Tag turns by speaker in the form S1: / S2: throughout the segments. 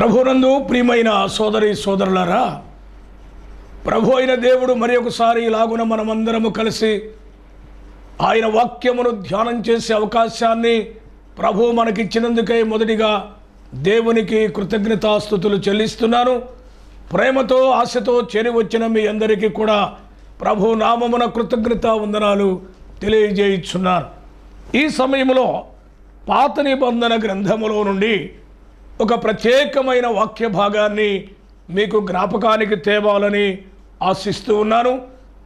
S1: ప్రభునందు ప్రియమైన సోదరి సోదరులారా ప్రభు అయిన దేవుడు మరి ఒకసారి ఇలాగున మనమందరము కలిసి ఆయన వాక్యమును ధ్యానం చేసే అవకాశాన్ని ప్రభు మనకిచ్చినందుకై మొదటిగా దేవునికి కృతజ్ఞతాస్థుతులు చెల్లిస్తున్నాను. ప్రేమతో ఆశతో చేరి వచ్చిన మీ అందరికీ కూడా ప్రభు నామమున కృతజ్ఞత వందనాలు తెలియజేయుచున్నాను. ఈ సమయంలో పాత నిబంధన గ్రంథములో నుండి ఒక ప్రత్యేకమైన వాక్య భాగాన్ని మీకు జ్ఞాపకానికి తేవాలని ఆశిస్తూ ఉన్నాను.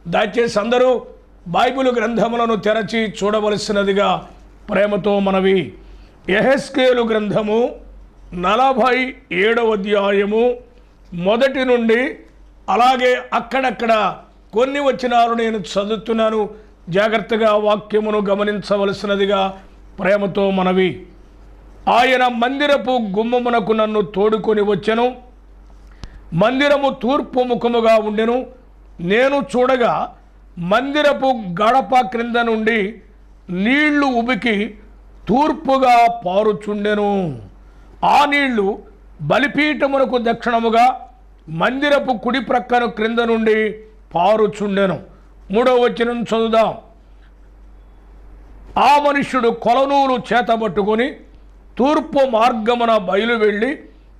S1: దయచేసి అందరూ బైబిల్ గ్రంథములను తెరచి చూడవలసినదిగా ప్రేమతో మనవి. ఎహెస్కేలు గ్రంథము నలభై ఏడవ అధ్యాయము మొదటి నుండి అలాగే అక్కడక్కడ కొన్ని వచనాలు నేను చదువుతున్నాను. జాగ్రత్తగా వాక్యమును గమనించవలసినదిగా ప్రేమతో మనవి. ఆయన మందిరపు గుమ్మమునకు నన్ను తోడుకొని వచ్చెను. మందిరము తూర్పు ముఖముగా ఉండెను. నేను చూడగా మందిరపు గడప క్రింద నుండి నీళ్ళు ఉబికి తూర్పుగా పారుచుండెను. ఆ నీళ్ళు బలిపీఠమునకు దక్షిణముగా మందిరపు కుడి ప్రక్కన క్రింద నుండి పారుచుండెను. మూడవ వచనం చదువుదాం. ఆ మనుష్యుడు కొలనూలు చేతబట్టుకొని తూర్పు మార్గమున బయలు వెళ్ళి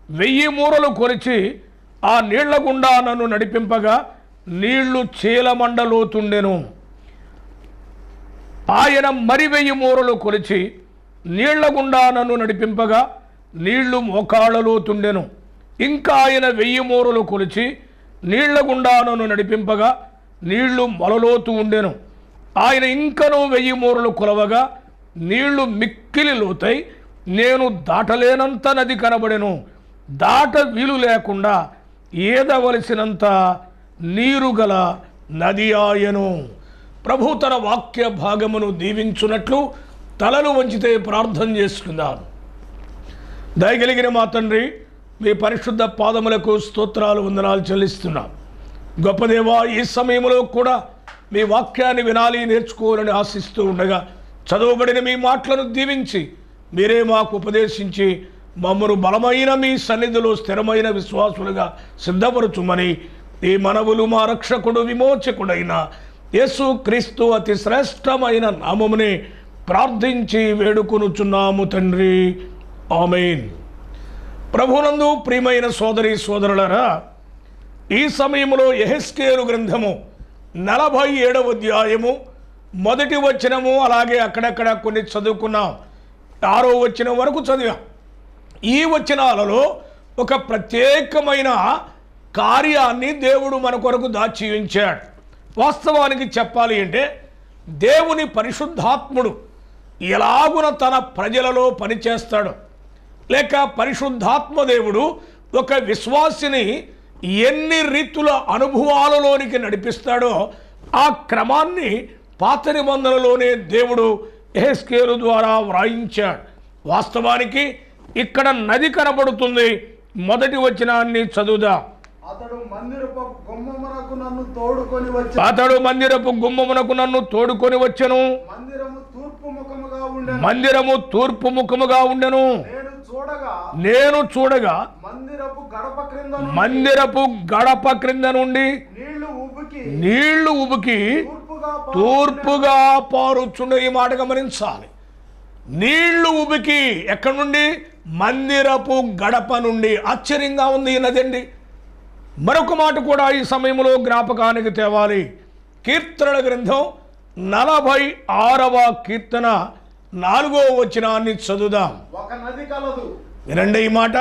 S1: వెయ్యి మూరలు కొలిచి ఆ నీళ్ళ గుండా నన్ను నడిపింపగా నీళ్ళు చీలమండలోతుండెను. ఆయన మరి వెయ్యి మూరలు కొలిచి నీళ్ళ గుండా నన్ను నడిపింపగా నీళ్ళు మోకాళ్ళలోతుండెను. ఇంకా ఆయన వెయ్యి మూరలు కొలిచి నీళ్ళ గుండా నన్ను నడిపింపగా నీళ్ళు మొలలోతు ఉండెను. ఆయన ఇంకనూ వెయ్యి మూరలు కొలవగా నీళ్ళు మిక్కిలి లోతై నేను దాటలేనంత నది కనబడెను. దాట వీలు లేకుండా ఏదవలసినంత నీరు గల నది ఆయను. ప్రభు తన వాక్య భాగమును దీవించున్నట్లు తలలు వంచితే ప్రార్థన చేసుకుందాం. దయగలిగిన మా తండ్రి మీ పరిశుద్ధ పాదములకు స్తోత్రాలు వందనాలు చెల్లిస్తున్నాం. గొప్ప దేవా ఈ సమయంలో కూడా మీ వాక్యాన్ని వినాలి నేర్చుకోవాలని ఆశిస్తూ ఉండగా చదవబడిన మీ మాటలను దీవించి మీరే మాకు ఉపదేశించి మమ్మను బలమైన మీ సన్నిధిలో స్థిరమైన విశ్వాసులుగా సిద్ధపరచుమని ఈ మనవులు మా రక్షకుడు విమోచకుడైన యేసు క్రీస్తు అతి శ్రేష్టమైన నామముని ప్రార్థించి వేడుకొనుచున్నాము తండ్రి. ఆమెన్. ప్రభునందు ప్రియమైన సోదరి సోదరులరా ఈ సమయంలో ఎహెస్కేలు గ్రంథము నలభై ఏడవ అధ్యాయము మొదటి వచనము అలాగే అక్కడక్కడ కొన్ని చదువుకున్నాం. ఆరో వచ్చిన వరకు చదివాం. ఈ వచనాలలో ఒక ప్రత్యేకమైన కార్యాన్ని దేవుడు మన కొరకు దాచి ఉంచాడు వాస్తవానికి చెప్పాలి అంటే దేవుని పరిశుద్ధాత్ముడు ఎలాగున తన ప్రజలలో పనిచేస్తాడు. లేక పరిశుద్ధాత్మ దేవుడు ఒక విశ్వాసిని ఎన్ని రీతుల అనుభవాలలోనికి నడిపిస్తాడో ఆ క్రమాన్ని పాత నిబంధనలోనే దేవుడు ఎహెస్కేలు ద్వారా వ్రాయించాడు. వాస్తవానికి ఇక్కడ నది కనబడుతుంది. మొదటి వచనాన్ని చదువుదాం.
S2: అతడు మందిరపు గుమ్మమునకు నన్ను తోడుకొని
S1: వచ్చెను.
S2: మందిరము తూర్పు ముఖముగా ఉండెను. నేను చూడగా మందిరపు గడప క్రింద నుండి
S1: మందిరపు గడప క్రింద నుండి
S2: నీళ్ళు ఉబికి
S1: నీళ్ళు ఉబికి
S2: తూర్పుగా
S1: పారుచుండే ఈ మాట గమనించాలి. నీళ్ళు ఉబికి ఎక్కడి నుండి? మందిరపు గడప నుండి. ఆశ్చర్యంగా ఉంది ఈ నదండి. మరొక మాట కూడా ఈ సమయంలో జ్ఞాపకానికి తేవాలి. కీర్తనల గ్రంథం నలభై ఆరవ కీర్తన నాలుగో వచనాన్ని చదువుదాం.
S2: ఒక నది కలదు.
S1: వినండి ఈ మాట.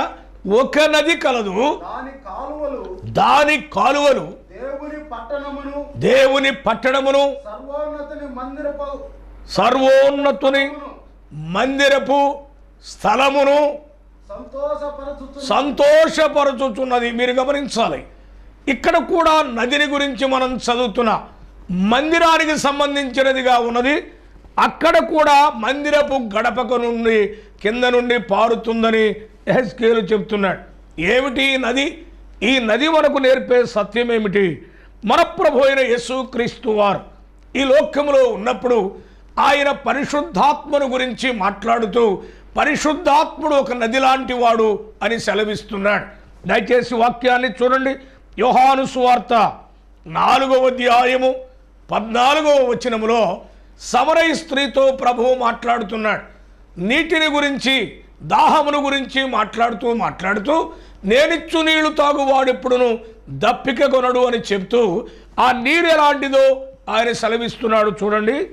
S1: ఒక నది కలదు.
S2: దాని కాలువలు
S1: దాని కాలువలు
S2: దేవుని పట్టణమును
S1: దేవుని పట్టణమును
S2: సర్వోన్నతుని మందిరపు
S1: సర్వోన్నతుని మందిరపు స్థలమును
S2: సంతోషపరచుచు
S1: సంతోషపరచుచున్నది మీరు గమనించాలి. ఇక్కడ కూడా నదిని గురించి మనం చదువుతున్నా మందిరానికి సంబంధించినదిగా ఉన్నది. అక్కడ కూడా మందిరపు గడపకు నుండి కింద నుండి పారుతుందని ఎహెస్కేలు చెప్తున్నాడు. ఏమిటి నది? ఈ నది మనకు నేర్పే సత్యం ఏమిటి? మన ప్రభు అయిన యేసుక్రీస్తు వారు ఈ లోకంలో ఉన్నప్పుడు ఆయన పరిశుద్ధాత్మను గురించి మాట్లాడుతూ పరిశుద్ధాత్ముడు ఒక నది లాంటి వాడు అని సెలవిస్తున్నాడు. దయచేసి వాక్యాన్ని చూడండి. యోహాను సువార్త నాలుగవ అధ్యాయము పద్నాలుగవ వచనములో సమరై స్త్రీతో ప్రభువు మాట్లాడుతున్నాడు. నీటిని గురించి దాహమును గురించి మాట్లాడుతూ మాట్లాడుతూ నేనిచ్చు నీళ్ళు తాగువాడెప్పుడును దప్పిక కొనడు అని చెప్తూ ఆ నీరు ఎలాంటిదో ఆయన సెలవిస్తున్నాడు చూడండి.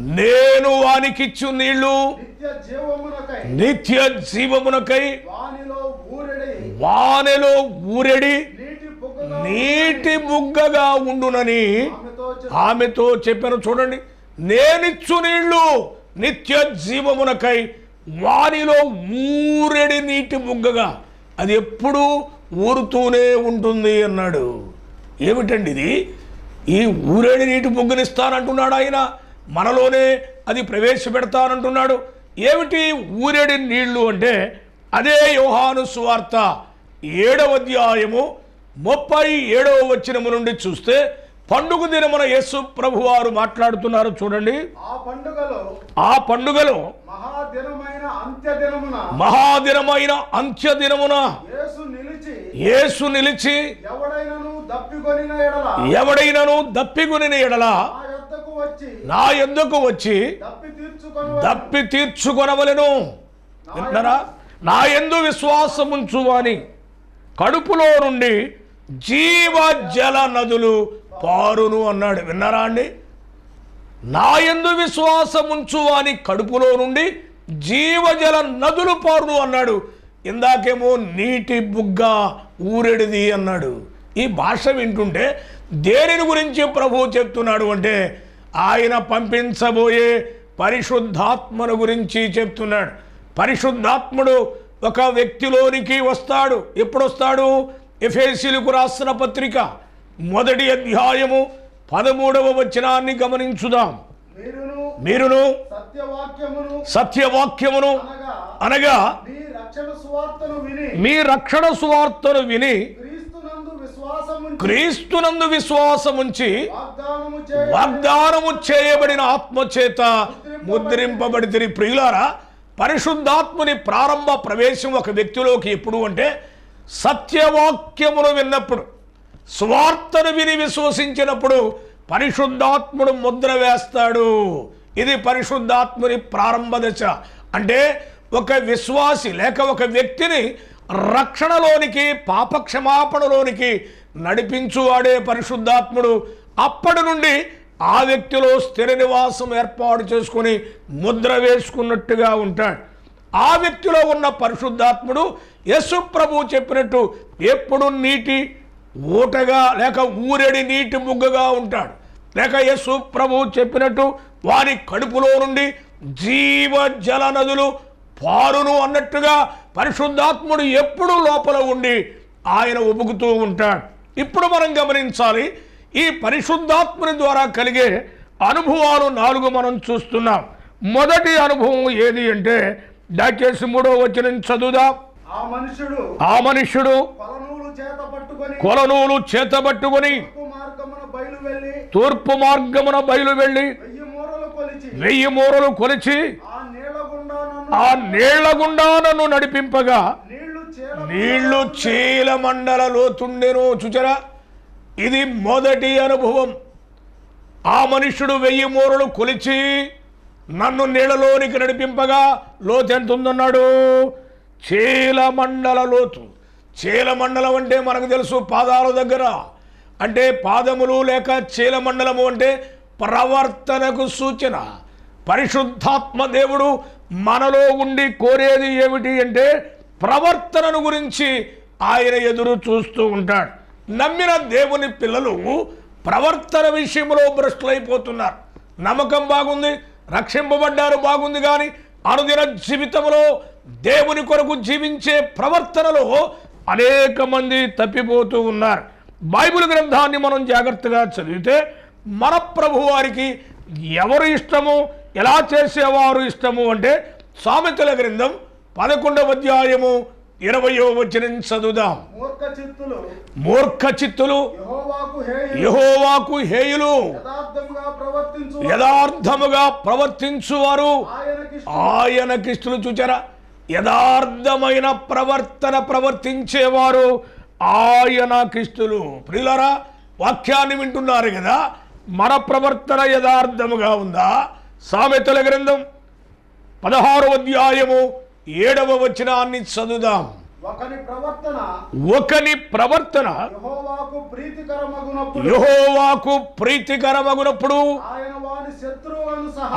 S2: నేను వానికిచ్చు
S1: నీళ్ళు.
S2: నిత్య జీవమునకై. వానిలో ఊరెడి. నీటి బుగ్గగా
S1: ఉండునని.
S2: ఆమెతో
S1: చెప్పాను చూడండి. నేనిచ్చు నీళ్ళు. నిత్య జీవమునకై వానిలో మూరెడి నీటి బుగ్గగా. అది ఎప్పుడూ ఊరుతూనే ఉంటుంది అన్నాడు. ఏమిటండి ఇది? ఈ ఊరేడి నీటి బుగ్గనిస్తానంటున్నాడు ఆయన. మనలోనే అది ప్రవేశపెడతానంటున్నాడు. ఏమిటి ఊరేడి నీళ్ళు అంటే? అదే యోహాను సువార్త ఏడవ అధ్యాయము ముప్పై ఏడవ వచ్చినము నుండి చూస్తే పండుగ దినమున యేసు ప్రభువారు మాట్లాడుతున్నారు చూడండి.
S2: ఆ పండుగలో
S1: ఆ పండుగలో
S2: మహాదినమైన అంత్య దినమున
S1: మహాదినమైన
S2: యేసు నిలిచి
S1: యేసు నిలిచి
S2: ఎవడైనను దప్పికొనిన ఎడల
S1: ఎవడైనను దప్పికొనిన నా ఎందుకు వచ్చి
S2: దప్పి తీర్చుకొని
S1: దప్పి తీర్చుకొనవలెను. విన్నారా నా ఎందు విశ్వాసముంచు అని కడుపులో నుండి జీవ జల నదులు పారును అన్నాడు. విన్నారా అండి? నా ఎందు విశ్వాసముంచు అని కడుపులో నుండి జీవజల నదులు పారును అన్నాడు. ఇందాకేమో నీటి బుగ్గ ఊరెడిది అన్నాడు. ఈ భాష వింటుంటే దేనిని గురించి ప్రభువు చెప్తున్నాడు అంటే ఆయన పంపించబోయే పరిశుద్ధాత్మను గురించి చెప్తున్నాడు. పరిశుద్ధాత్ముడు ఒక వ్యక్తిలోనికి వస్తాడు. ఎప్పుడు వస్తాడు ఎఫేసీలకు రాసిన పత్రిక. మొదటి అధ్యాయము పదమూడవ వచనాన్ని గమనించుదాం.
S2: మీరును సత్యవాక్యమును అనగా మీ రక్షణ సువార్తను విని క్రీస్తునందు విశ్వాసము
S1: క్రీస్తునందు విశ్వాసముంచి
S2: వాగ్దానము
S1: చేయబడిన ఆత్మచేత ముద్రింపబడితే ప్రియులారా పరిశుద్ధాత్ముని ప్రారంభ ప్రవేశం ఒక వ్యక్తిలోకి ఎప్పుడు అంటే సత్యవాక్యమును విన్నప్పుడు. స్వార్థను విని విశ్వసించినప్పుడు పరిశుద్ధాత్ముడు ముద్ర వేస్తాడు. ఇది పరిశుద్ధాత్ముని ప్రారంభ దశ. అంటే ఒక విశ్వాసి లేక ఒక వ్యక్తిని రక్షణలోనికి పాపక్షమాపణలోనికి నడిపించువాడే పరిశుద్ధాత్ముడు అప్పటి నుండి ఆ వ్యక్తిలో స్థిర నివాసం ఏర్పాటు చేసుకుని ముద్ర వేసుకున్నట్టుగా ఉంటాడు. ఆ వ్యక్తిలో ఉన్న పరిశుద్ధాత్ముడు యశు ప్రభు చెప్పినట్టు ఎప్పుడు నీటి ఊటగా లేక ఊరెడి నీటి బుగ్గగా ఉంటాడు. లేక యశు ప్రభు చెప్పినట్టు వారి కడుపులో నుండి జీవ జల నదులు పారును అన్నట్టుగా పరిశుద్ధాత్ముడు ఎప్పుడు లోపల ఉండి ఆయన ఉబుకుతూ ఉంటాడు. ఇప్పుడు మనం గమనించాలి ఈ పరిశుద్ధాత్ముని ద్వారా కలిగే అనుభవాలు నాలుగు మనం చూస్తున్నాం. మొదటి అనుభవం ఏది అంటే దయచేసి మూడో వచనం చదువుదాం.
S2: ఆ మనుషుడు
S1: ఆ మనుష్యుడు
S2: కొలనూలు
S1: చేతబట్టుకొని
S2: తూర్పు మార్గమున బయలు వెళ్ళి వెయ్యి మూరలు కొలిచి ఆ నీళ్ళ గుండా నన్ను
S1: నడిపింపగా
S2: నీళ్ళు చేల
S1: నీళ్ళు చీల మండల లోతుండెను చూచరా. ఇది మొదటి అనుభవం. ఆ మనుష్యుడు వెయ్యి మూరలు కొలిచి నన్ను నీళ్ళలోనికి నడిపింపగా లోతు ఎంత ఉందన్నాడు చీల మండల లోతు చీలమండలం అంటే మనకు తెలుసు పాదాల దగ్గర. అంటే పాదములు లేక చీలమండలము అంటే ప్రవర్తనకు సూచన. పరిశుద్ధాత్మ దేవుడు మనలో ఉండి కోరేది ఏమిటి అంటే ప్రవర్తనను గురించి ఆయన ఎదురు చూస్తూ ఉంటాడు. నమ్మిన దేవుని పిల్లలు ప్రవర్తన విషయంలో భ్రష్టులైపోతున్నారు. నమ్మకం బాగుంది రక్షింపబడ్డారు బాగుంది కానీ అనుదిన జీవితంలో దేవుని కొరకు జీవించే ప్రవర్తనలో అనేక మంది తప్పిపోతూ ఉన్నారు. బైబిల్ గ్రంథాన్ని మనం జాగ్రత్తగా చదివితే మన ప్రభు వారికి ఎవరు ఇష్టము ఎలా చేసేవారు ఇష్టము అంటే సామెతల గ్రంథం పదకొండవ అధ్యాయము ఇరవయో వచనం చదువుదాం.
S2: మూర్ఖ చిత్తులు యెహోవాకు హేయు
S1: యహోవాకు హేయులు. యథార్థముగా ప్రవర్తించువారు.
S2: ఆయనకి
S1: ఆయనకిష్టులు చూచారా? యథార్థమైన ప్రవర్తన ప్రవర్తించేవారు ఆయన ఆయనకిష్టులు ప్రియులరా వాక్యాన్ని వింటున్నారు కదా? మన ప్రవర్తన యథార్థముగా ఉందా? సామెతల గ్రంథం పదహారవ అధ్యాయము ఏడవ వచనాన్ని చదువుదాం
S2: ఒకని ప్రవర్తన
S1: ఒకని ప్రవర్తన
S2: యెహోవాకు ప్రీతికరమగునప్పుడు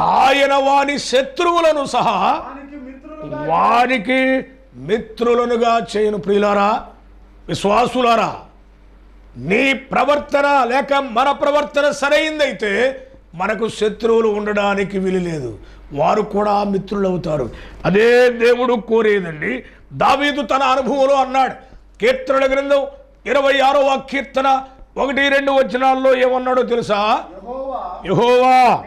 S2: ఆయన వాని శత్రువులను సహా వానికి
S1: వారికి మిత్రులనుగా చేయను ప్రియులారా విశ్వాసులారా. నీ ప్రవర్తన లేక మన ప్రవర్తన సరైందైతే మనకు శత్రువులు ఉండడానికి వీలు లేదు. వారు కూడా మిత్రులు అవుతారు అదే దేవుడు కోరేదండి దావీదు తన అనుభవంలో అన్నాడు. కీర్తనల గ్రంథం ఇరవై ఆరవ కీర్తన ఒకటి రెండు వచనాల్లో ఏమన్నాడో తెలుసా?
S2: యెహోవా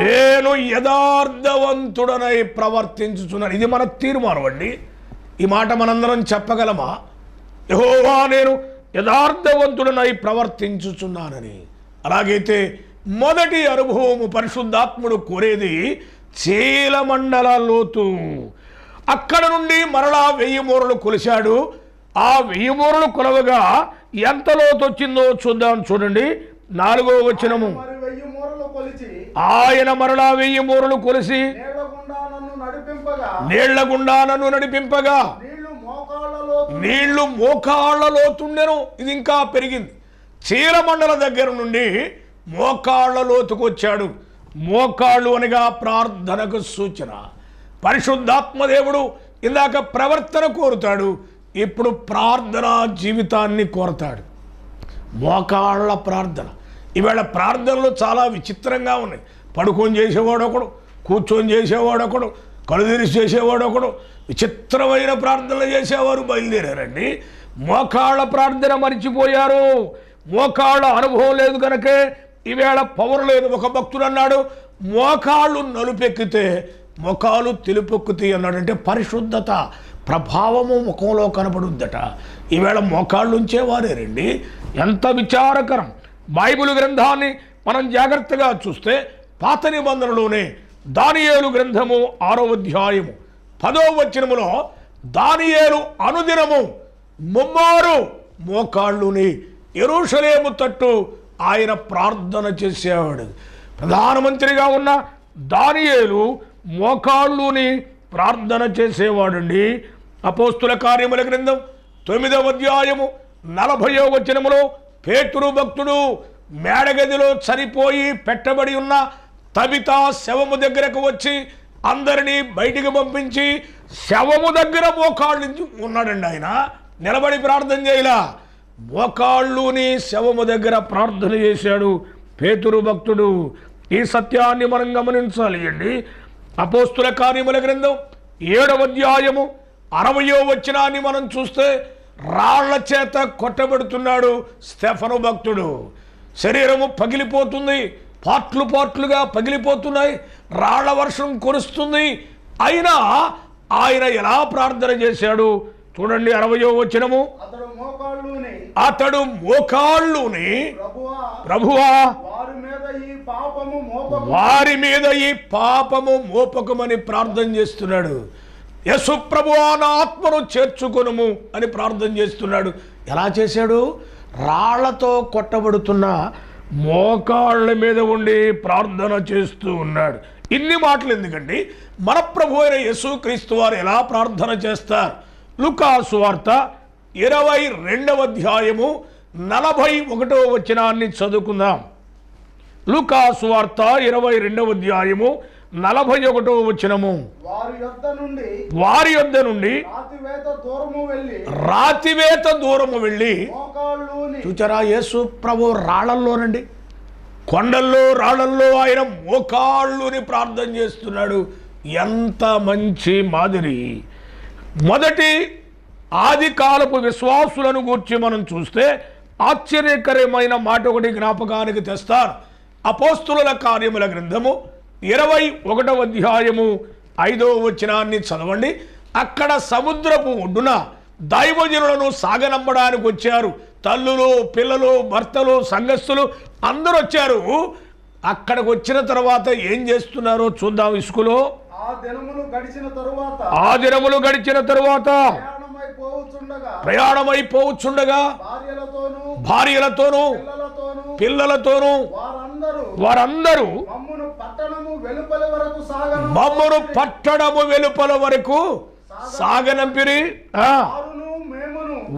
S2: నేను యథార్థవంతుడనై
S1: ప్రవర్తించుచున్నాను. ఇది మన తీర్మానం అండి. ఈ మాట మనందరం చెప్పగలమా? యహోవా నేను యథార్థవంతుడనై ప్రవర్తించుచున్నానని. అలాగైతే మొదటి అనుభవము పరిశుద్ధాత్ముడు కోరేది చీలమండల లోతు. అక్కడ నుండి మరలా వెయ్యి మూరలు కొలిశాడు. ఆ వెయ్యి మూరలు కొలవగా ఎంత లోతు వచ్చిందో చూద్దాం చూడండి. నాలుగో వచనము.
S2: కొలిచి
S1: ఆయన మరలా వెయ్యి మూరలు కొలిసి నీళ్ళ గుండా నన్ను నడిపింపగా నీళ్ళు మోకాళ్ళ లోతుండెను. ఇది ఇంకా పెరిగింది. చీలమండల దగ్గర నుండి మోకాళ్ళ లోతుకు వచ్చాడు. మోకాళ్ళు అనగా ప్రార్థనకు సూచన. పరిశుద్ధాత్మదేవుడు ఇందాక ప్రవర్తన కోరుతాడు ఇప్పుడు ప్రార్థనా జీవితాన్ని కోరతాడు. మోకాళ్ళ ప్రార్థన. ఈవేళ ప్రార్థనలు చాలా విచిత్రంగా ఉన్నాయి. పడుకొని చేసేవాడు ఒకడు కూర్చొని చేసేవాడు ఒకడు కలుదిరిసి చేసేవాడు ఒకడు విచిత్రమైన ప్రార్థనలు చేసేవారు బయలుదేరారండి. మోకాళ్ళ ప్రార్థన మర్చిపోయారు. మోకాళ్ళ అనుభవం లేదు కనుకే ఈవేళ పవర్ లేదు ఒక భక్తుడు అన్నాడు మోకాళ్ళు నలుపెక్కితే ముఖాలు తెలుపెక్కుతాయి అన్నాడంటే పరిశుద్ధత ప్రభావము ముఖంలో కనపడుద్దట. ఈవేళ మోకాళ్ళు ఉంచేవారేనండి ఎంత విచారకరం. బైబిల్ గ్రంథాన్ని మనం జాగ్రత్తగా చూస్తే పాత నిబంధనలోనే దానియేలు గ్రంథము ఆరో అధ్యాయము పదో వచనములో దానియేలు అనుదినము ముమ్మారు మోకాళ్ళుని ఎరుషలేము తట్టు ఆయన ప్రార్థన చేసేవాడు. ప్రధానమంత్రిగా ఉన్న దానియేలు మోకాళ్ళుని ప్రార్థన చేసేవాడండి. అపోస్తుల కార్యముల గ్రంథం తొమ్మిదవ అధ్యాయము నలభయో వచనములో పేతురు భక్తుడు మేడగదిలో చనిపోయి పెట్టబడి ఉన్న తబితా శవము దగ్గరకు వచ్చి అందరినీ బయటికి పంపించి శవము దగ్గర మోకాళ్ళు ఉన్నాడండి ఆయన. నిలబడి ప్రార్థన చేయలా? మోకాళ్ళుని శవము దగ్గర ప్రార్థన చేశాడు. పేతురు భక్తుడు ఈ సత్యాన్ని మనం గమనించాలి అండి. అపోస్తుల కార్యముల గ్రంథం ఏడవ అధ్యాయము అరవయో వచ్చినాన్ని మనం చూస్తే రాళ్ళ చేత కొట్టబడుతున్నాడు స్టెఫను భక్తుడు. శరీరము పగిలిపోతుంది పాట్లు పాట్లుగా పగిలిపోతున్నాయి రాళ్ళ వర్షం కురుస్తుంది. అయినా ఆయన ఎలా ప్రార్థన చేశాడు? చూడండి అరవయో వచనము.
S2: అతడు మోకాళ్ళుని ప్రభువా వారి మీద ఈ పాపము
S1: మోపకమని ప్రార్థన చేస్తున్నాడు. యశు ప్రభువా నా ఆత్మను చేర్చుకొనుము అని ప్రార్థన చేస్తున్నాడు. ఎలా చేశాడు? రాళ్ళతో కొట్టబడుతున్న మోకాళ్ళ మీద ఉండి ప్రార్థన చేస్తూ ఉన్నాడు. ఇన్ని మాటలు ఎందుకండి? మన ప్రభు అయిన వారు ఎలా ప్రార్థన చేస్తారు? లుకాసు వార్త ఇరవై రెండవ అధ్యాయము నలభై ఒకటో వచనాన్ని చదువుకుందాం. లూకాసు వార్త ఇరవై రెండవ అధ్యాయము నలభై ఒకటో వచనము.
S2: వారి యొద్ద నుండి రాతివేత దూరము వెళ్ళి
S1: చూచారా? యేసు ప్రభు రాళ్ళల్లోనండి కొండల్లో రాళ్ళల్లో ఆయన మోకాళ్ళుని ప్రార్థన చేస్తున్నాడు. ఎంత మంచి మాదిరి. మొదటి ఆది కాలపు విశ్వాసులను గూర్చి మనం చూస్తే ఆశ్చర్యకరమైన మాట ఒకటి జ్ఞాపకానికి తెస్తారు. అపోస్తుల కార్యముల గ్రంథము ఇరవై ఒకటవ అధ్యాయము ఐదవ వచనాన్ని చదవండి. అక్కడ సముద్రపు ఒడ్డున దైవజనులను సాగనంపడానికి వచ్చారు. తల్లులు పిల్లలు భర్తలు సంఘస్థులు అందరూ వచ్చారు అక్కడికి వచ్చిన తర్వాత ఏం చేస్తున్నారో చూద్దాం ఇసుకలో.
S2: ఆ దినములు గడిచిన తరువాత ప్రయాణమై
S1: ప్రయాణమైపోవచ్చుండగా
S2: భార్యలతోనూ పిల్లలతోనూ వారందరూ మమ్మును పట్టణము వెలుపలి వరకు
S1: సాగనంపిరి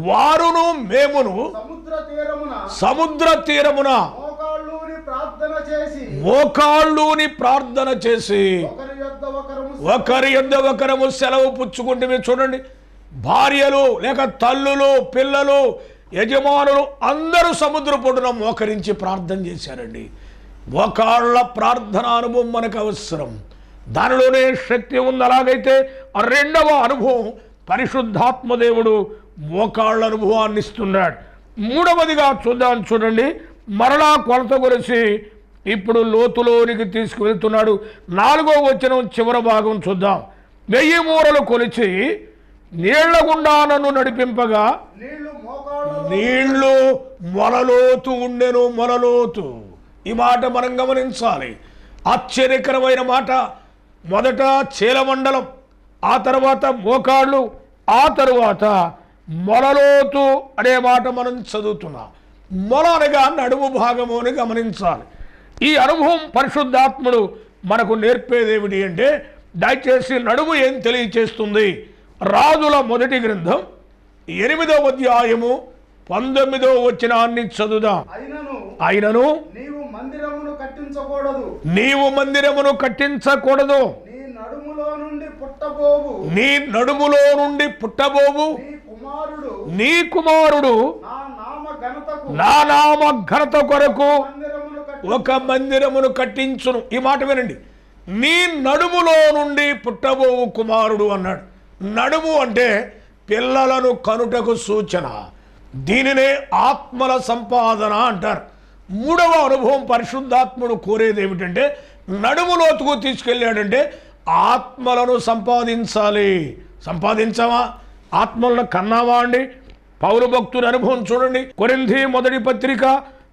S2: వారును మేమును. సముద్ర తీరమున ప్రార్థన చేసి
S1: మోకాళ్ళుని ప్రార్థన చేసి
S2: ఒకరి యొద్ద ఒకరము
S1: సెలవు పుచ్చుకుంటే చూడండి. భార్యలు లేక తల్లులు పిల్లలు యజమానులు అందరూ సముద్ర పొడున మోకరించి ప్రార్థన చేశారండి. మోకాళ్ళ ప్రార్థన అనుభవం మనకు అవసరం. దానిలోనే శక్తి ఉంది. అలాగైతే ఆ రెండవ అనుభవం పరిశుద్ధాత్మ దేవుడు మోకాళ్ళ అనుభవాన్ని ఇస్తున్నాడు. మూడవదిగా చూద్దాం చూడండి. మరలా కొలత గురించి ఇప్పుడు లోతులోనికి తీసుకువెళ్తున్నాడు. నాలుగో వచనం చివరి భాగం చూద్దాం. వెయ్యి మూరలు కొలిచి నీళ్ళ గుండా నన్ను నడిపింపగా నీళ్ళు మొలలోతు ఉండెను మొలలోతు ఈ మాట మనం గమనించాలి. ఆశ్చర్యకరమైన మాట. మొదట చీలమండలం ఆ తర్వాత మోకాళ్ళు ఆ తరువాత మొలలోతు అనే మాట మనం చదువుతున్నాం. మొల అనగా నడుము భాగము అని గమనించాలి. ఈ అనుభవం పరిశుద్ధాత్ముడు మనకు నేర్పేది ఏమిటి అంటే దయచేసి నడుము ఏం తెలియచేస్తుంది? రాజుల మొదటి గ్రంథం ఎనిమిదవ అధ్యాయము పంతొమ్మిదవ వచనాన్ని చదువుదాం.
S2: అయినను
S1: ఆయనను
S2: నీవు మందిరమును కట్టించకూడదు.
S1: నీవు మందిరమును కట్టించకూడదు.
S2: నీ నడుములో నుండి పుట్టబోవు.
S1: నీ నడుములో నుండి పుట్టబోవు.
S2: నీ కుమారుడు
S1: నీ
S2: నామ
S1: ఘనత కొరకు ఒక మందిరమును కట్టించును. ఈ మాట వినండి. నీ నడుములో నుండి పుట్టబోవు కుమారుడు అన్నాడు. నడుము అంటే పిల్లలను కనుటకు సూచన. దీనినే ఆత్మల సంపాదన అంటారు. మూడవ అనుభవం పరిశుద్ధాత్ముడు కోరేది ఏమిటంటే నడుములోతుకు తీసుకెళ్ళాడంటే ఆత్మలను సంపాదించాలి. సంపాదించావా? ఆత్మలను కన్నావా అండి? పౌరు భక్తుని అనుభవం చూడండి. కొరింథీ మొదటి పత్రిక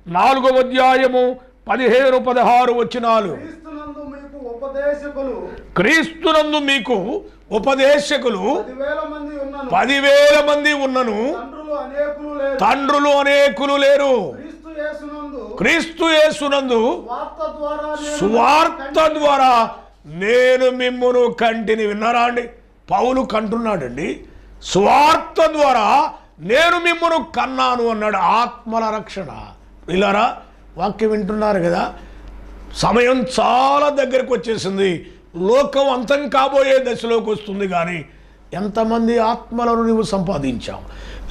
S1: నాలుగవ అధ్యాయము పదిహేను పదహారు వచనాలు.
S2: క్రీస్తునందు మీకు ఉపదేశకులు.
S1: క్రీస్తునందు మీకు ఉపదేశకులు
S2: పదివేల మంది ఉన్నను. తండ్రులు అనేకులు లేరు. క్రీస్తు యేసునందు. వార్త ద్వారా నేను
S1: మిమ్మును కంటిని విన్నారా అండి? పౌలు కంటున్నాడండి. సువార్త ద్వారా నేను మిమ్మను కన్నాను అన్నాడు ఆత్మల రక్షణ. ఇలారా వాక్యం వింటున్నారు కదా? సమయం చాలా దగ్గరకు వచ్చేసింది. లోకం అంతం కాబోయే దశలోకి వస్తుంది కానీ ఎంతమంది ఆత్మలను నీవు సంపాదించావు?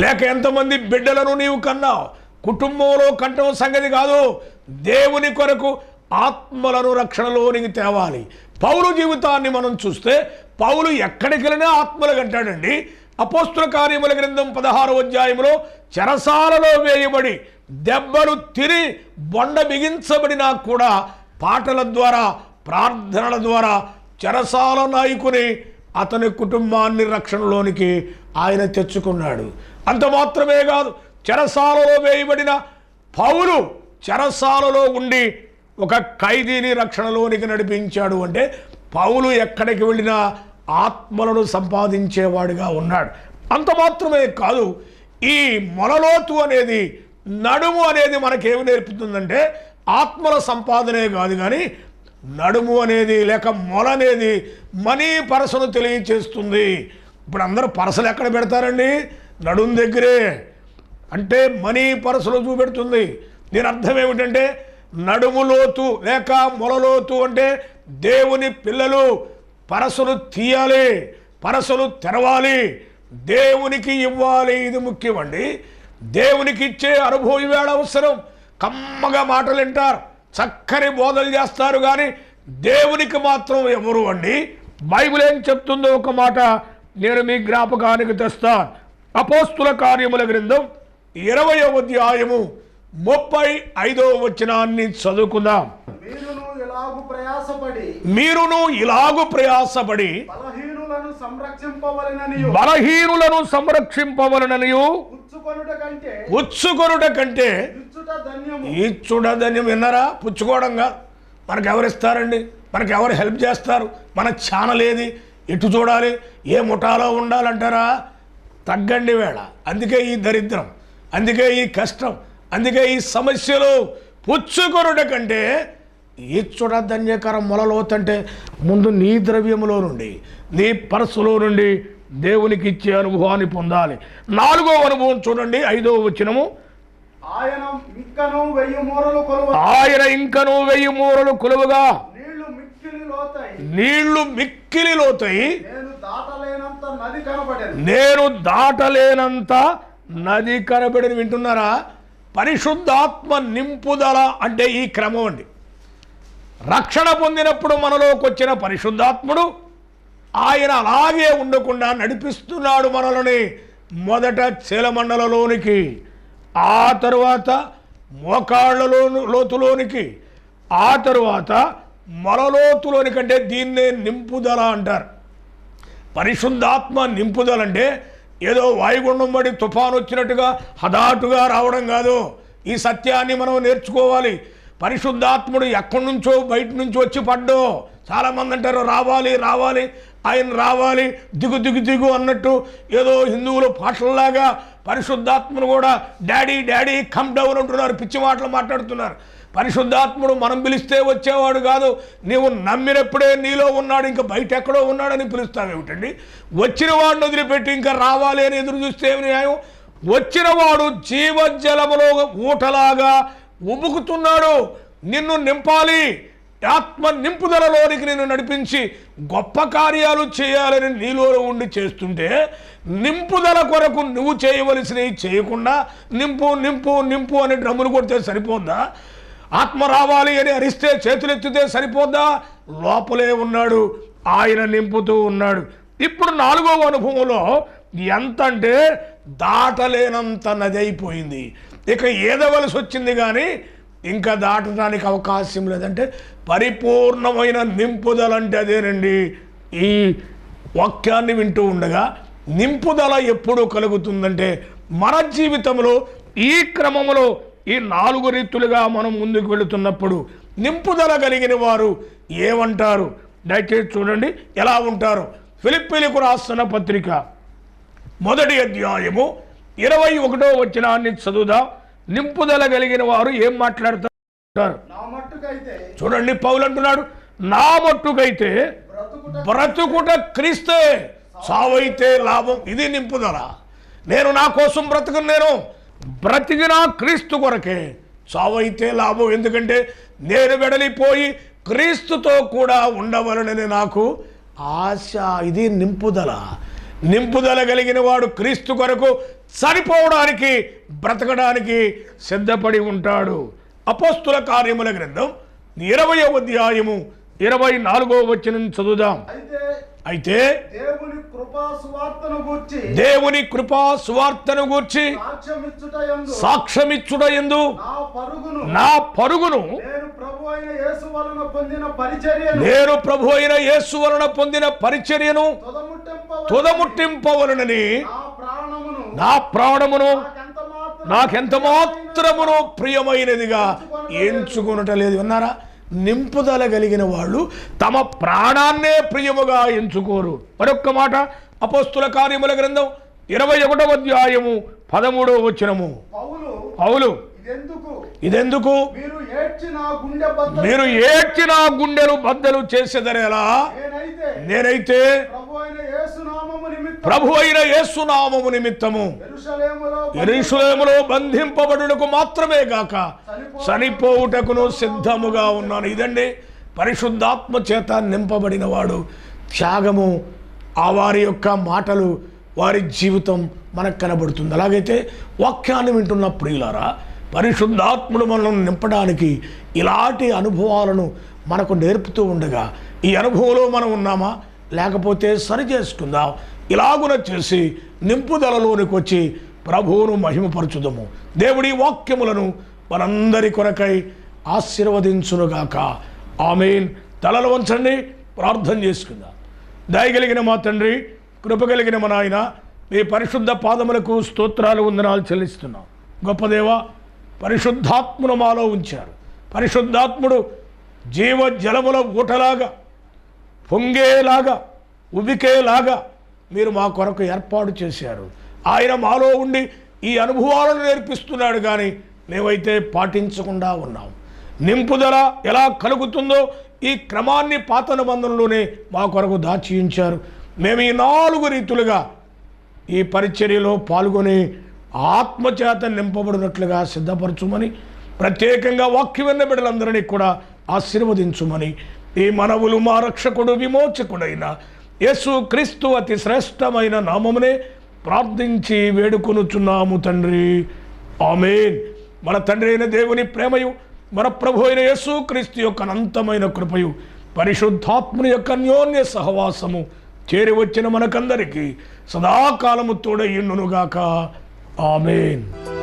S1: లేక ఎంతమంది బిడ్డలను నీవు కన్నావు? కుటుంబంలో కంటం సంగతి కాదు. దేవుని కొరకు ఆత్మలను రక్షణలోనికి తేవాలి. పౌరు జీవితాన్ని మనం చూస్తే పౌలు ఎక్కడికి వెళ్ళినా ఆత్మలు కంటాడండి. అపోస్తుల కార్యముల గ్రంథం పదహారు అధ్యాయంలో చెరసాలలో వేయబడి దెబ్బలు తిని బొండ బిగించబడినా కూడా పాటల ద్వారా ప్రార్థనల ద్వారా చెరసాల నాయకుని అతని కుటుంబాన్ని రక్షణలోనికి ఆయన తెచ్చుకున్నాడు. అంత మాత్రమే కాదు చెరసాలలో వేయబడిన పౌలు చెరసాలలో ఉండి ఒక ఖైదీని రక్షణలోనికి నడిపించాడు అంటే పౌలు ఎక్కడికి వెళ్ళినా ఆత్మలను సంపాదించేవాడిగా ఉన్నాడు. అంత మాత్రమే కాదు ఈ మొలలోతు అనేది నడుము అనేది మనకేమి నేర్పుతుందంటే ఆత్మల సంపాదనే కాదు కానీ నడుము అనేది లేక మొల అనేది మనీ పరసను తెలియచేస్తుంది. ఇప్పుడు అందరూ పరసలు ఎక్కడ పెడతారండి? నడుము దగ్గరే. అంటే మనీ పరసలు చూపెడుతుంది. దీని అర్థం ఏమిటంటే నడుములోతు లేక మొలలోతు అంటే దేవుని పిల్లలు పరసలు తీయాలి పరసలు తెరవాలి దేవునికి ఇవ్వాలి. ఇది ముఖ్యమండి. దేవునికి ఇచ్చే అనుభవం వేళ అవసరం. కమ్మగా మాటలు వింటారు చక్కని బోధలు చేస్తారు కానీ దేవునికి మాత్రం ఎవరు అండి? బైబిల్ ఏం చెప్తుందో ఒక మాట నేను మీ జ్ఞాపకానికి తెస్తాను. అపోస్తుల కార్యముల గ్రంథం ఇరవయవ అధ్యాయము ముప్పై ఐదో వచనాన్ని చదువుకుందాం.
S2: మీరును ఇలాగు ప్రయాసపడి బలహీనులను సంరక్షింపవలననియు. పుచ్చుకొనుట కంటే ఇచ్చుట
S1: విన్నారా? పుచ్చుకోవడంగా మనకు ఎవరిస్తారండి మనకు ఎవరు హెల్ప్ చేస్తారు? మన ఛానల్ ఏది? ఎటు చూడాలి? ఏ ముఠాలో ఉండాలంటారా? తగ్గండి వేళ. అందుకే ఈ దరిద్రం అందుకే ఈ కష్టం అందుకే ఈ సమస్యలు. పుచ్చుకొనుట కంటే ఈచ్చుడ ధన్యకరం మొలలోతంటే ముందు నీ ద్రవ్యములో నుండి నీ పర్సులో నుండి దేవునికి ఇచ్చే అనుభవాన్ని పొందాలి. నాలుగో అనుభవం చూడండి ఐదో వచనము.
S2: ఆయన ఇంకను వెయ్యి మూరలు కొలువ
S1: ఆయన ఇంకను వెయ్యి మూరలు కొలువుగా.
S2: నీళ్ళు మిక్కిలి లోతాయి.
S1: నీళ్ళు మిక్కిలి లోతాయి.
S2: నేను దాటలేనంత నది కనబడేది
S1: నేను దాటలేనంత నది కనబడిని. వింటున్నారా? పరిశుద్ధాత్మ నింపుదల అంటే ఈ క్రమం అండి. రక్షణ పొందినప్పుడు మనలోకి వచ్చిన పరిశుద్ధాత్ముడు ఆయన అలాగే ఉండకుండా నడిపిస్తున్నాడు మనల్ని మొదట చీలమండలలోనికి ఆ తరువాత మోకాళ్ళలో లోతులోనికి ఆ తరువాత మొలలోతులోనికి అంటే దీన్నే నింపుదల అంటారు. పరిశుద్ధాత్మ నింపుదల అంటే ఏదో వాయుగుండం పడి తుఫాను వచ్చినట్టుగా హఠాటుగా రావడం కాదు. ఈ సత్యాన్ని మనం నేర్చుకోవాలి. పరిశుద్ధాత్ముడు ఎక్కడి నుంచో బయట నుంచి వచ్చి పడ్డో చాలామంది అంటారు రావాలి రావాలి ఆయన రావాలి దిగు దిగు దిగు అన్నట్టు ఏదో హిందువులు పాటల్లాగా పరిశుద్ధాత్మను కూడా డాడీ డాడీ కమ్ డౌన్ అంటున్నారు పిచ్చి మాటలు మాట్లాడుతున్నారు. పరిశుద్ధాత్ముడు మనం పిలిస్తే వచ్చేవాడు కాదు నీవు నమ్మినప్పుడే నీలో ఉన్నాడు ఇంకా బయట ఎక్కడో ఉన్నాడని పిలుస్తావేమిటండి వచ్చిన వాడిని వదిలిపెట్టి ఇంకా రావాలి అని ఎదురు చూస్తే ఏమి న్యాయం? వచ్చినవాడు జీవజలములో ఊటలాగా ఉబుకుతున్నాడు. నిన్ను నింపాలి. ఆత్మ నింపుదలలోనికి నిన్ను నడిపించి గొప్ప కార్యాలు చేయాలని నీలో ఉండి చేస్తుంటే నింపుదల కొరకు నువ్వు చేయవలసినవి చేయకుండా నింపు నింపు నింపు అని డ్రమ్ములు కొడితే సరిపోద్దా? ఆత్మ రావాలి అని అరిస్తే చేతులెత్తితే సరిపోద్దా? లోపలే ఉన్నాడు. ఆయన నింపుతూ ఉన్నాడు. ఇప్పుడు నాలుగవ అనుభవంలో ఎంత అంటే దాటలేనంత నది అయిపోయింది. ఇక ఏదవలసి వచ్చింది కానీ ఇంకా దాటడానికి అవకాశం లేదంటే పరిపూర్ణమైన నింపుదల అంటే అదేనండి. ఈ వాక్యాన్ని వింటూ ఉండగా నింపుదల ఎప్పుడు కలుగుతుందంటే మన జీవితంలో ఈ క్రమంలో ఈ నాలుగు రీతులుగా మనం ముందుకు వెళుతున్నప్పుడు నింపుదల కలిగిన వారు ఏమంటారు? దయచేసి చూడండి ఎలా ఉంటారు. ఫిలిప్పీలకు రాస్తున్న పత్రిక మొదటి అధ్యాయము ఇరవై ఒకటో వచనాన్ని చదువుదాం. నింపుదల కలిగిన వారు ఏం మాట్లాడుతారు? చూడండి పౌలు అంటున్నాడు. నా మట్టుకైతే
S2: బ్రతుకుట
S1: క్రీస్తే. సావైతే లాభం. ఇది నింపుదల. నేను నా కోసం బ్రతుకును నేను. బ్రతికిన క్రీస్తు కొరకే సావైతే లాభం. ఎందుకంటే నేను వెడలిపోయి క్రీస్తుతో కూడా ఉండవలనని నాకు ఆశ. ఇది నింపుదల. నింపుదల కలిగిన వాడు క్రీస్తు కొరకు చనిపోవడానికి బ్రతకడానికి సిద్ధపడి ఉంటాడు. అపోస్తుల కార్యముల గ్రంథం ఇరవయో అధ్యాయము ఇరవై నాలుగో వచ్చిన చదువుదాం.
S2: అయితే దేవుని కృపా సువార్తను గూర్చి
S1: దేవుని కృపా సువార్తను గూర్చి
S2: సాక్ష్యమిచ్చుట
S1: ఎందు
S2: నా పరుగును నేను ప్రభు అయిన యేసు వలన పొందిన పరిచర్యను
S1: తుదముట్టింపవలనని
S2: నా ప్రాణమును నాకెంత మాత్రం
S1: నాకెంత మాత్రమును ప్రియమైనదిగా ఎంచుకునట లేదు విన్నారా? నింపుదల కలిగిన వాళ్ళు తమ ప్రాణాన్నే ప్రియముగా ఎంచుకోరు. మరొక్క మాట అపోస్తుల కార్యముల గ్రంథం ఇరవై ఒకటవ అధ్యాయము పదమూడవ వచనము.
S2: పౌలు
S1: పౌలు
S2: ఇదెందుకు? మీరు
S1: ఏడ్చిన గుండెలు బద్దలు చేసేదరేలా
S2: నేనైతే
S1: నేనైతే
S2: ప్రభు అయిన
S1: యేసునామము నిమిత్తము ఎరుషులేములో బంధింపబడుటకు మాత్రమే గాక చనిపోవుటకును సిద్ధముగా ఉన్నాను. ఇదండి పరిశుద్ధాత్మ చేత నింపబడిన వాడు. త్యాగము ఆ వారి యొక్క మాటలు వారి జీవితం మనకు కనబడుతుంది. అలాగైతే వాక్యాన్ని వింటున్న ప్రియులారా పరిశుద్ధాత్ముడు మనల్ని నింపడానికి ఇలాంటి అనుభవాలను మనకు నేర్పుతూ ఉండగా ఈ అనుభవంలో మనం ఉన్నామా? లేకపోతే సరి చేసుకుందాం. ఇలాగున చేసి నింపుదలలోనికి వచ్చి ప్రభువును మహిమపరచుదము. దేవుడి వాక్యములను మనందరి కొరకై ఆశీర్వదించునుగాక. ఆమెన్. తలలు వంచండి. ప్రార్థన చేసుకుందాం. దయగలిగిన మా తండ్రి కృపగలిగిన మా నాయన మీ పరిశుద్ధ పాదములకు స్తోత్రాలు వందనాలు చెల్లిస్తున్నాం. గొప్పదేవ పరిశుద్ధాత్మును మాలో ఉంచారు. పరిశుద్ధాత్ముడు జీవ జలముల ఊటలాగా పొంగేలాగా ఉబికేలాగా మీరు మా కొరకు ఏర్పాటు చేశారు. ఆయన మాలో ఉండి ఈ అనుభవాలను నేర్పిస్తున్నాడు కానీ మేమైతే పాటించకుండా ఉన్నాం. నింపుదల ఎలా కలుగుతుందో ఈ క్రమాన్ని పాత నిబంధనలోనే మా కొరకు దాచి ఉంచారు మేము ఈ నాలుగు రీతులుగా ఈ పరిచర్యలో పాల్గొని ఆత్మచేత నింపబడినట్లుగా సిద్ధపరచుమని ప్రత్యేకంగా వాక్యం విన్న బిడ్డలందరినీ కూడా ఆశీర్వదించుమని ఈ మనవులు మా రక్షకుడు విమోచకుడైన యేసు క్రీస్తు అతి శ్రేష్టమైన నామమునే ప్రార్థించి వేడుకొనుచున్నాము తండ్రి. ఆమెన్. మన తండ్రి అయిన దేవుని ప్రేమయు మన ప్రభు అయిన యేసు క్రీస్తు యొక్క అనంతమైన కృపయు పరిశుద్ధాత్ముని యొక్క అన్యోన్య సహవాసము చేరి వచ్చిన మనకందరికీ సదాకాలము తోడయ్యుండునుగాక Amen.